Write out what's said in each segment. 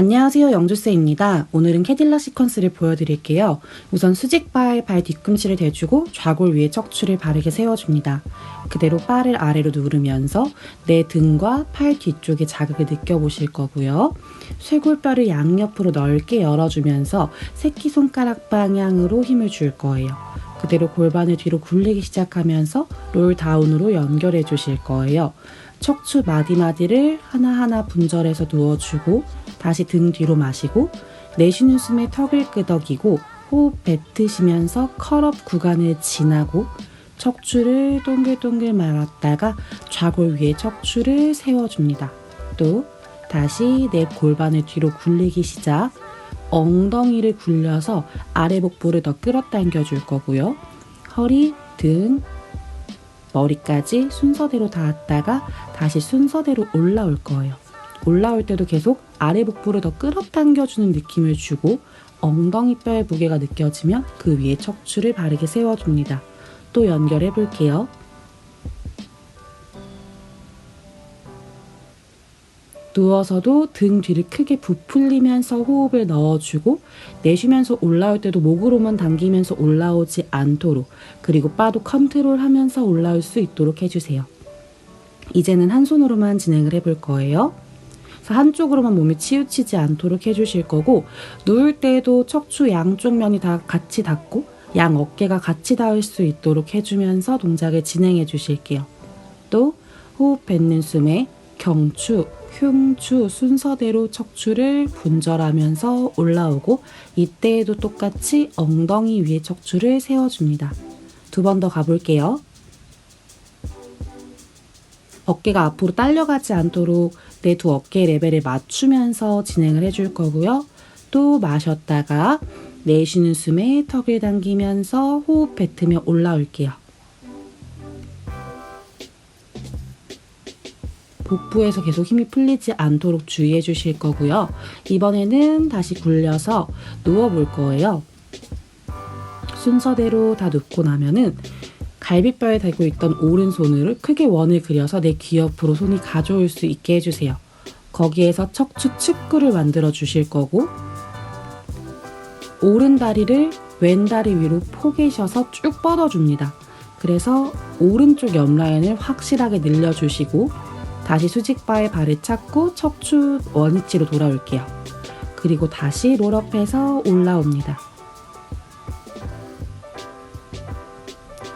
안녕하세요 영주쌤입니다. 오늘은 캐딜라 시퀀스를 보여드릴게요. 우선 수직 바에 발 뒤꿈치를 대주고 좌골 위에 척추를 바르게 세워줍니다. 그대로 바를 아래로 누르면서 내 등과 팔 뒤쪽에 자극을 느껴보실 거고요. 쇄골뼈를 양옆으로 넓게 열어주면서 새끼손가락 방향으로 힘을 줄 거예요. 그대로 골반을 뒤로 굴리기 시작하면서 롤 다운으로 연결해 주실 거예요. 척추 마디마디를 하나하나 분절해서 누워주고 다시 등 뒤로 마시고 내쉬는 숨에 턱을 끄덕이고 호흡 뱉으시면서 컬업 구간을 지나고 척추를 동글동글 말았다가 좌골 위에 척추를 세워줍니다. 또 다시 내 골반을 뒤로 굴리기 시작. 엉덩이를 굴려서 아래 복부를 더 끌어당겨 줄 거고요. 허리, 등, 머리까지 순서대로 닿았다가 다시 순서대로 올라올 거예요. 올라올 때도 계속 아래 복부를 더 끌어당겨주는 느낌을 주고 엉덩이 뼈의 무게가 느껴지면 그 위에 척추를 바르게 세워줍니다. 또 연결해 볼게요. 누워서도 등 뒤를 크게 부풀리면서 호흡을 넣어주고 내쉬면서 올라올 때도 목으로만 당기면서 올라오지 않도록 그리고 바도 컨트롤하면서 올라올 수 있도록 해주세요. 이제는 한 손으로만 진행을 해볼 거예요. 한쪽으로만 몸이 치우치지 않도록 해주실 거고 누울 때도 척추 양쪽 면이 다 같이 닿고 양 어깨가 같이 닿을 수 있도록 해주면서 동작을 진행해 주실게요. 또 호흡 뱉는 숨에 경추, 흉추 순서대로 척추를 분절하면서 올라오고 이때에도 똑같이 엉덩이 위에 척추를 세워줍니다. 두 번 더 가볼게요. 어깨가 앞으로 딸려가지 않도록 내 두 어깨 레벨을 맞추면서 진행을 해줄 거고요. 또 마셨다가 내쉬는 숨에 턱을 당기면서 호흡 뱉으며 올라올게요. 복부에서 계속 힘이 풀리지 않도록 주의해 주실 거고요. 이번에는 다시 굴려서 누워 볼 거예요. 순서대로 다 눕고 나면은 갈비뼈에 대고 있던 오른손으로 크게 원을 그려서 내 귀 옆으로 손이 가져올 수 있게 해주세요. 거기에서 척추 측구를 만들어 주실 거고 오른 다리를 왼 다리 위로 포개셔서 쭉 뻗어줍니다. 그래서 오른쪽 옆 라인을 확실하게 늘려주시고 다시 수직바에 발을 찾고 척추 원위치로 돌아올게요. 그리고 다시 롤업해서 올라옵니다.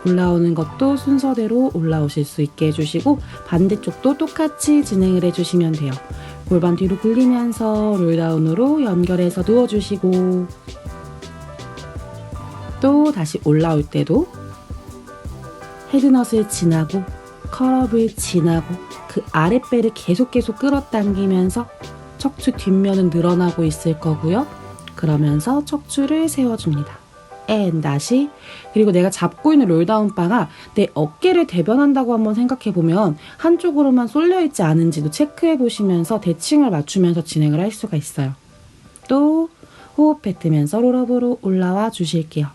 올라오는 것도 순서대로 올라오실 수 있게 해주시고 반대쪽도 똑같이 진행을 해주시면 돼요. 골반 뒤로 굴리면서 롤다운으로 연결해서 누워주시고 또 다시 올라올 때도 헤드넛을 지나고 컬업을 지나고 그 아랫배를 계속 계속 끌어당기면서 척추 뒷면은 늘어나고 있을 거고요. 그러면서 척추를 세워줍니다. 앤 다시 그리고 내가 잡고 있는 롤다운 바가 내 어깨를 대변한다고 한번 생각해 보면 한쪽으로만 쏠려 있지 않은지도 체크해 보시면서 대칭을 맞추면서 진행을 할 수가 있어요. 또 호흡 뱉으면서 롤업으로 올라와 주실게요.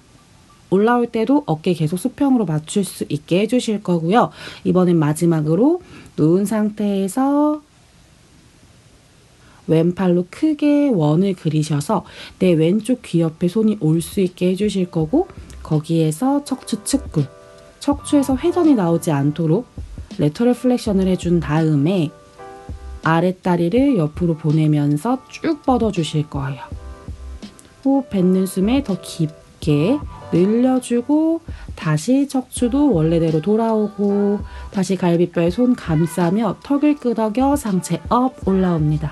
올라올 때도 어깨 계속 수평으로 맞출 수 있게 해주실 거고요. 이번엔 마지막으로 누운 상태에서 왼팔로 크게 원을 그리셔서 내 왼쪽 귀 옆에 손이 올 수 있게 해주실 거고 거기에서 척추 측근, 척추에서 회전이 나오지 않도록 레터럴 플렉션을 해준 다음에 아랫다리를 옆으로 보내면서 쭉 뻗어주실 거예요. 호흡 뱉는 숨에 더 깊게 늘려주고 다시 척추도 원래대로 돌아오고 다시 갈비뼈에 손 감싸며 턱을 끄덕여 상체 업 올라옵니다.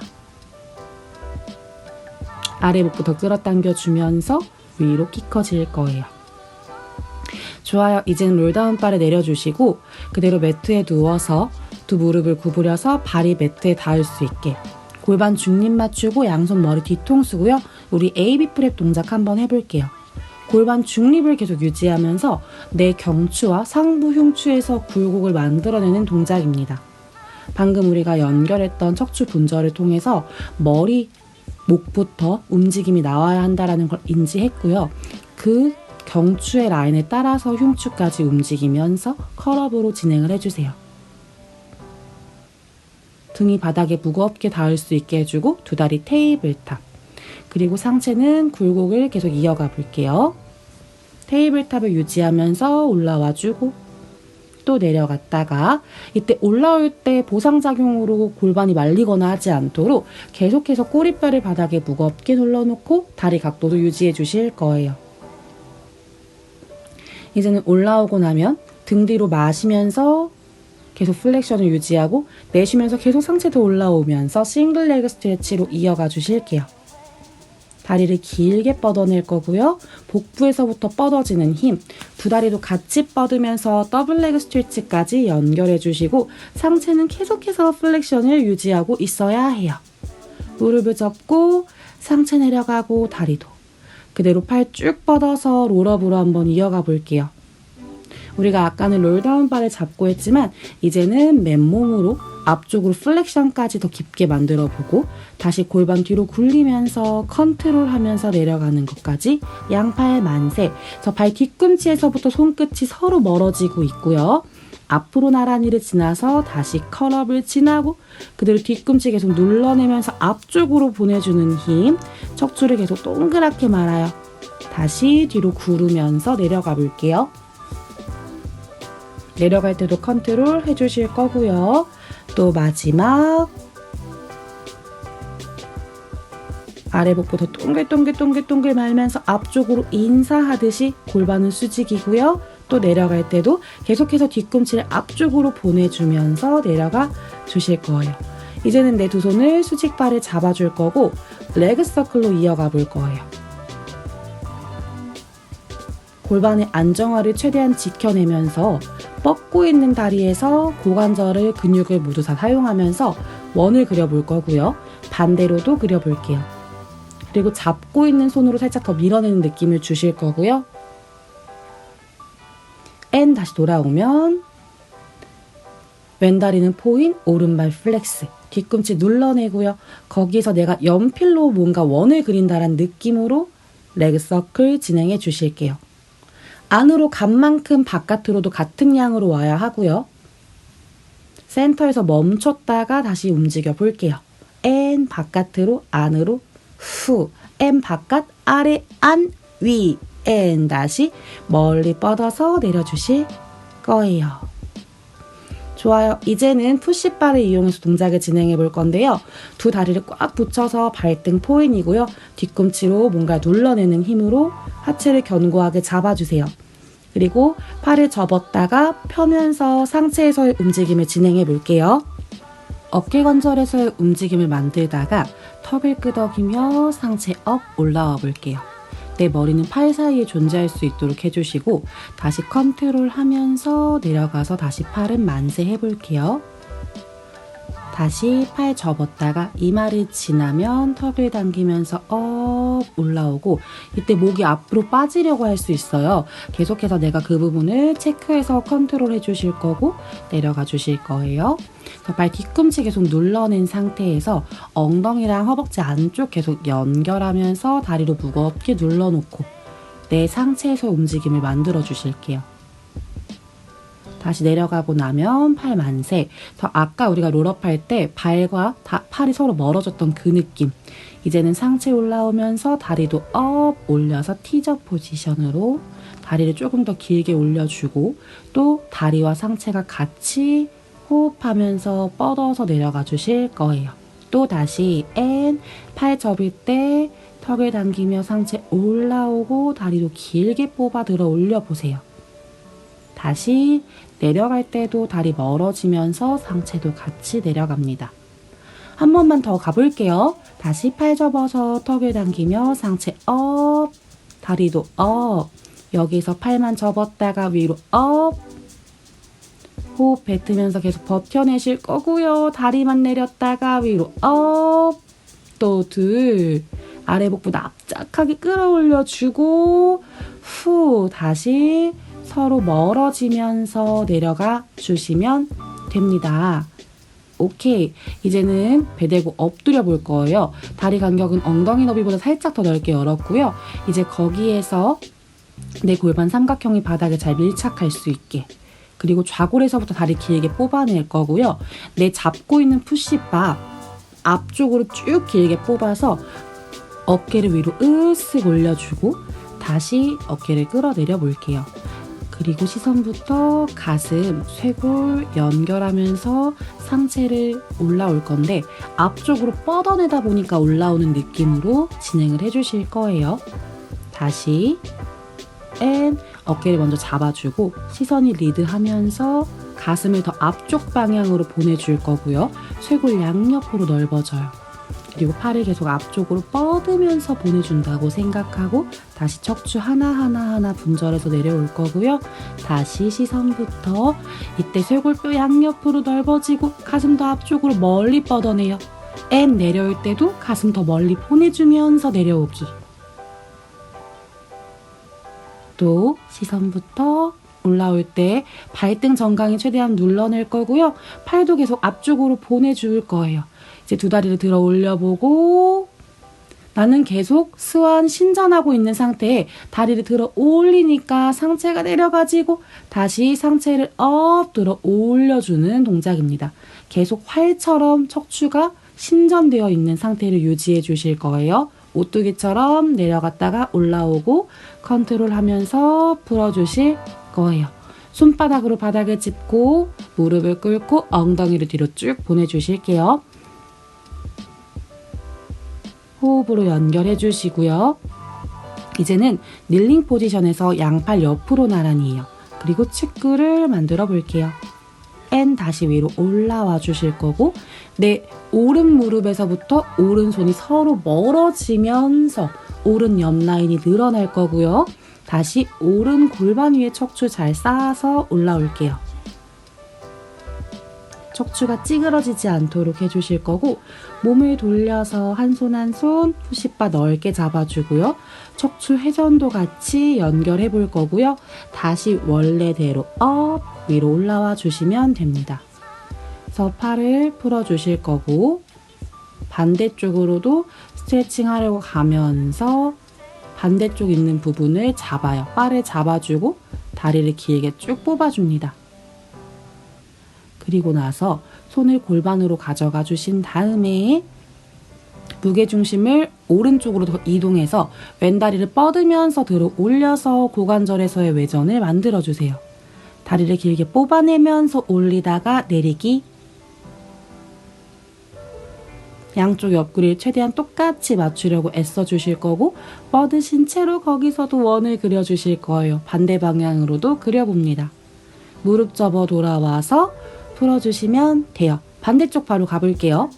아래 목부터 끌어당겨 주면서 위로 키 커질 거예요. 좋아요. 이제는 롤다운 바를 내려주시고 그대로 매트에 누워서 두 무릎을 구부려서 발이 매트에 닿을 수 있게 골반 중립 맞추고 양손 머리 뒤통수고요. 우리 AB 프랩 동작 한번 해볼게요. 골반 중립을 계속 유지하면서 내 경추와 상부 흉추에서 굴곡을 만들어내는 동작입니다. 방금 우리가 연결했던 척추 분절을 통해서 머리, 목부터 움직임이 나와야 한다는 걸 인지했고요. 그 경추의 라인에 따라서 흉추까지 움직이면서 컬업으로 진행을 해주세요. 등이 바닥에 무겁게 닿을 수 있게 해주고 두 다리 테이블탑. 그리고 상체는 굴곡을 계속 이어가 볼게요. 테이블탑을 유지하면서 올라와주고 또 내려갔다가 이때 올라올 때 보상작용으로 골반이 말리거나 하지 않도록 계속해서 꼬리뼈를 바닥에 무겁게 눌러놓고 다리 각도도 유지해 주실 거예요. 이제는 올라오고 나면 등 뒤로 마시면서 계속 플렉션을 유지하고 내쉬면서 계속 상체 더 올라오면서 싱글 레그 스트레치로 이어가 주실게요. 다리를 길게 뻗어낼 거고요. 복부에서부터 뻗어지는 힘, 두 다리도 같이 뻗으면서 더블 레그 스트레치까지 연결해 주시고 상체는 계속해서 플렉션을 유지하고 있어야 해요. 무릎을 접고 상체 내려가고 다리도 그대로 팔 쭉 뻗어서 롤업으로 한번 이어가 볼게요. 우리가 아까는 롤다운 바를 잡고 했지만 이제는 맨몸으로 앞쪽으로 플렉션까지 더 깊게 만들어 보고 다시 골반 뒤로 굴리면서 컨트롤 하면서 내려가는 것까지 양팔 만세. 저 발 뒤꿈치에서부터 손끝이 서로 멀어지고 있고요. 앞으로 나란히를 지나서 다시 컬업을 지나고 그대로 뒤꿈치 계속 눌러내면서 앞쪽으로 보내주는 힘. 척추를 계속 동그랗게 말아요. 다시 뒤로 구르면서 내려가 볼게요. 내려갈 때도 컨트롤 해주실 거고요. 또 마지막 아래 복부 더 동글동글동글동글 말면서 앞쪽으로 인사하듯이 골반은 수직이고요. 또 내려갈 때도 계속해서 뒤꿈치를 앞쪽으로 보내주면서 내려가 주실 거예요. 이제는 내 두 손을 수직발을 잡아줄 거고 레그 서클로 이어가 볼 거예요. 골반의 안정화를 최대한 지켜내면서 뻗고 있는 다리에서 고관절을 근육을 모두 다 사용하면서 원을 그려볼 거고요. 반대로도 그려볼게요. 그리고 잡고 있는 손으로 살짝 더 밀어내는 느낌을 주실 거고요. N 다시 돌아오면 왼 다리는 포인, 오른발 플렉스. 뒤꿈치 눌러내고요. 거기서 내가 연필로 뭔가 원을 그린다는 느낌으로 레그 서클 진행해 주실게요. 안으로 간 만큼 바깥으로도 같은 양으로 와야 하고요. 센터에서 멈췄다가 다시 움직여 볼게요. N 바깥으로 안으로 후 N 바깥 아래 안 위 N 다시 멀리 뻗어서 내려주실 거예요. 좋아요. 이제는 푸시바를 이용해서 동작을 진행해 볼 건데요. 두 다리를 꽉 붙여서 발등 포인이고요. 뒤꿈치로 뭔가 눌러내는 힘으로 하체를 견고하게 잡아주세요. 그리고 팔을 접었다가 펴면서 상체에서의 움직임을 진행해 볼게요. 어깨 관절에서의 움직임을 만들다가 턱을 끄덕이며 상체 업 올라와 볼게요. 내 머리는 팔 사이에 존재할 수 있도록 해주시고 다시 컨트롤 하면서 내려가서 다시 팔은 만세 해볼게요. 다시 팔 접었다가 이마를 지나면 턱을 당기면서 업 올라오고 이때 목이 앞으로 빠지려고 할 수 있어요. 계속해서 내가 그 부분을 체크해서 컨트롤 해주실 거고 내려가 주실 거예요. 발 뒤꿈치 계속 눌러낸 상태에서 엉덩이랑 허벅지 안쪽 계속 연결하면서 다리로 무겁게 눌러놓고 내 상체에서 움직임을 만들어 주실게요. 다시 내려가고 나면 팔 만세. 저 아까 우리가 롤업 할 때 발과 다, 팔이 서로 멀어졌던 그 느낌. 이제는 상체 올라오면서 다리도 업 올려서 티저 포지션으로 다리를 조금 더 길게 올려주고 또 다리와 상체가 같이 호흡하면서 뻗어서 내려가 주실 거예요. 또 다시 N 팔 접을 때 턱을 당기며 상체 올라오고 다리도 길게 뽑아 들어 올려 보세요. 다시 내려갈 때도 다리 멀어지면서 상체도 같이 내려갑니다. 한 번만 더 가볼게요. 다시 팔 접어서 턱을 당기며 상체 업, 다리도 업. 여기서 팔만 접었다가 위로 업. 호흡 뱉으면서 계속 버텨내실 거고요. 다리만 내렸다가 위로 업. 또 둘. 아래 복부 납작하게 끌어올려 주고 후 다시 서로 멀어지면서 내려가 주시면 됩니다. 오케이. 이제는 배 대고 엎드려 볼 거예요. 다리 간격은 엉덩이 너비보다 살짝 더 넓게 열었고요. 이제 거기에서 내 골반 삼각형이 바닥에 잘 밀착할 수 있게 그리고 좌골에서부터 다리 길게 뽑아낼 거고요. 내 잡고 있는 푸시바 앞쪽으로 쭉 길게 뽑아서 어깨를 위로 으쓱 올려주고 다시 어깨를 끌어내려 볼게요. 그리고 시선부터 가슴, 쇄골 연결하면서 상체를 올라올 건데 앞쪽으로 뻗어내다 보니까 올라오는 느낌으로 진행을 해주실 거예요. 다시 앤 어깨를 먼저 잡아주고 시선이 리드하면서 가슴을 더 앞쪽 방향으로 보내줄 거고요. 쇄골 양옆으로 넓어져요. 그리고 팔을 계속 앞쪽으로 뻗으면서 보내준다고 생각하고 다시 척추 하나하나 하나 분절해서 내려올 거고요. 다시 시선부터 이때 쇄골뼈 양옆으로 넓어지고 가슴 더 앞쪽으로 멀리 뻗어내요. 앤 내려올 때도 가슴 더 멀리 보내주면서 내려오기. 또 시선부터 올라올 때 발등 정강이 최대한 눌러낼 거고요. 팔도 계속 앞쪽으로 보내줄 거예요. 이제 두 다리를 들어 올려보고 나는 계속 스완 신전하고 있는 상태에 다리를 들어 올리니까 상체가 내려가지고 다시 상체를 업 들어 올려주는 동작입니다. 계속 활처럼 척추가 신전되어 있는 상태를 유지해 주실 거예요. 오뚜기처럼 내려갔다가 올라오고 컨트롤 하면서 풀어주실 거예요. 손바닥으로 바닥을 짚고 무릎을 꿇고 엉덩이를 뒤로 쭉 보내주실게요. 호흡으로 연결해 주시고요. 이제는 닐링 포지션에서 양팔 옆으로 나란히요. 그리고 측구를 만들어 볼게요. 앤 다시 위로 올라와 주실 거고 내 오른 무릎에서부터 오른손이 서로 멀어지면서 오른 옆 라인이 늘어날 거고요. 다시 오른 골반 위에 척추 잘 쌓아서 올라올게요. 척추가 찌그러지지 않도록 해주실 거고 몸을 돌려서 한 손 한손 푸시바 넓게 잡아주고요. 척추 회전도 같이 연결해 볼 거고요. 다시 원래대로 업 위로 올라와 주시면 됩니다. 그래서 팔을 풀어 주실 거고 반대쪽으로도 스트레칭 하려고 가면서 반대쪽 있는 부분을 잡아요. 바를 잡아주고 다리를 길게 쭉 뽑아줍니다. 그리고 나서 손을 골반으로 가져가 주신 다음에 무게중심을 오른쪽으로 더 이동해서 왼다리를 뻗으면서 들어 올려서 고관절에서의 외전을 만들어 주세요. 다리를 길게 뽑아내면서 올리다가 내리기. 양쪽 옆구리를 최대한 똑같이 맞추려고 애써 주실 거고 뻗으신 채로 거기서도 원을 그려 주실 거예요. 반대 방향으로도 그려봅니다. 무릎 접어 돌아와서 풀어주시면 돼요. 반대쪽 바로 가볼게요.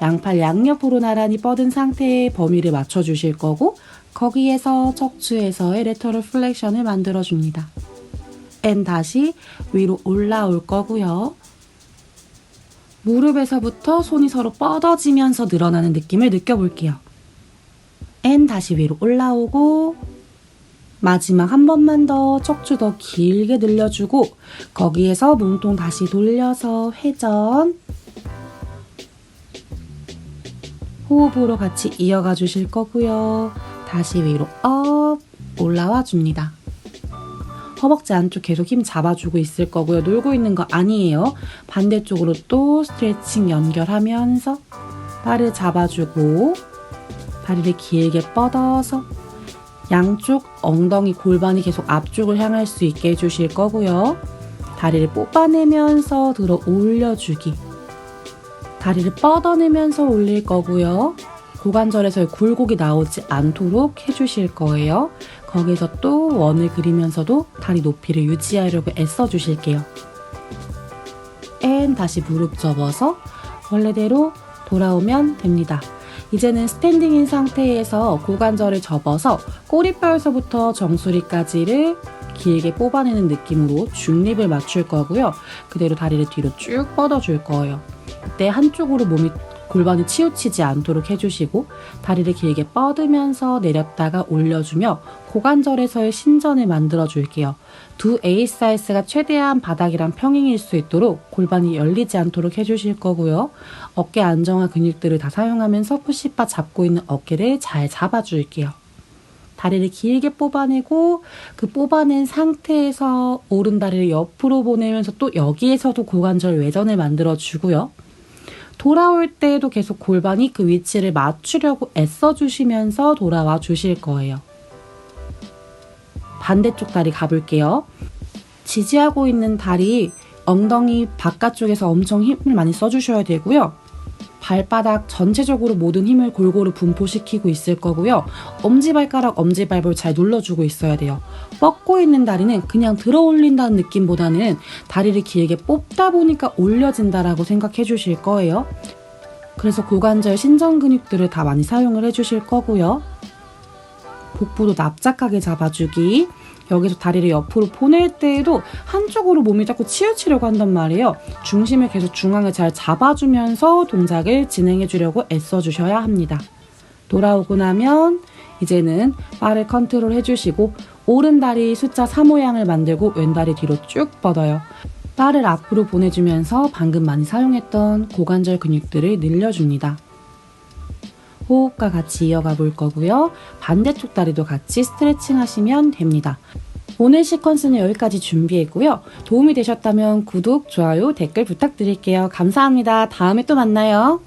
양팔 양옆으로 나란히 뻗은 상태의 범위를 맞춰주실 거고 거기에서 척추에서의 레터럴 플렉션을 만들어줍니다. 앤 다시 위로 올라올 거고요. 무릎에서부터 손이 서로 뻗어지면서 늘어나는 느낌을 느껴볼게요. 앤 다시 위로 올라오고 마지막 한 번만 더 척추 더 길게 늘려주고 거기에서 몸통 다시 돌려서 회전 호흡으로 같이 이어가 주실 거고요. 다시 위로 업 올라와 줍니다. 허벅지 안쪽 계속 힘 잡아주고 있을 거고요. 놀고 있는 거 아니에요. 반대쪽으로 또 스트레칭 연결하면서 발을 잡아주고 다리를 길게 뻗어서 양쪽 엉덩이 골반이 계속 앞쪽을 향할 수 있게 해주실 거고요. 다리를 뽑아내면서 들어 올려주기. 다리를 뻗어내면서 올릴 거고요. 고관절에서의 굴곡이 나오지 않도록 해주실 거예요. 거기서 또 원을 그리면서도 다리 높이를 유지하려고 애써 주실게요. 앤 다시 무릎 접어서 원래대로 돌아오면 됩니다. 이제는 스탠딩인 상태에서 고관절을 접어서 꼬리뼈에서부터 정수리까지를 길게 뽑아내는 느낌으로 중립을 맞출 거고요. 그대로 다리를 뒤로 쭉 뻗어줄 거예요. 이때 한쪽으로 몸이 골반이 치우치지 않도록 해주시고 다리를 길게 뻗으면서 내렸다가 올려주며 고관절에서의 신전을 만들어 줄게요. 두 A 사이즈가 최대한 바닥이랑 평행일 수 있도록 골반이 열리지 않도록 해주실 거고요. 어깨 안정화 근육들을 다 사용하면서 푸시바 잡고 있는 어깨를 잘 잡아줄게요. 다리를 길게 뽑아내고 그 뽑아낸 상태에서 오른 다리를 옆으로 보내면서 또 여기에서도 고관절 외전을 만들어 주고요. 돌아올 때에도 계속 골반이 그 위치를 맞추려고 애써 주시면서 돌아와 주실 거예요. 반대쪽 다리 가볼게요. 지지하고 있는 다리 엉덩이 바깥쪽에서 엄청 힘을 많이 써주셔야 되고요. 발바닥 전체적으로 모든 힘을 골고루 분포시키고 있을 거고요. 엄지발가락, 엄지발볼 잘 눌러주고 있어야 돼요. 뻗고 있는 다리는 그냥 들어 올린다는 느낌보다는 다리를 길게 뽑다 보니까 올려진다라고 생각해 주실 거예요. 그래서 고관절 신전 근육들을 다 많이 사용을 해 주실 거고요. 복부도 납작하게 잡아주기. 여기서 다리를 옆으로 보낼 때에도 한쪽으로 몸이 자꾸 치우치려고 한단 말이에요. 중심을 계속 중앙에 잘 잡아주면서 동작을 진행해 주려고 애써 주셔야 합니다. 돌아오고 나면 이제는 바를 컨트롤 해주시고 오른 다리 숫자 3 모양을 만들고 왼 다리 뒤로 쭉 뻗어요. 바를 앞으로 보내주면서 방금 많이 사용했던 고관절 근육들을 늘려줍니다. 호흡과 같이 이어가 볼 거고요. 반대쪽 다리도 같이 스트레칭 하시면 됩니다. 오늘 시퀀스는 여기까지 준비했고요. 도움이 되셨다면 구독, 좋아요, 댓글 부탁드릴게요. 감사합니다. 다음에 또 만나요.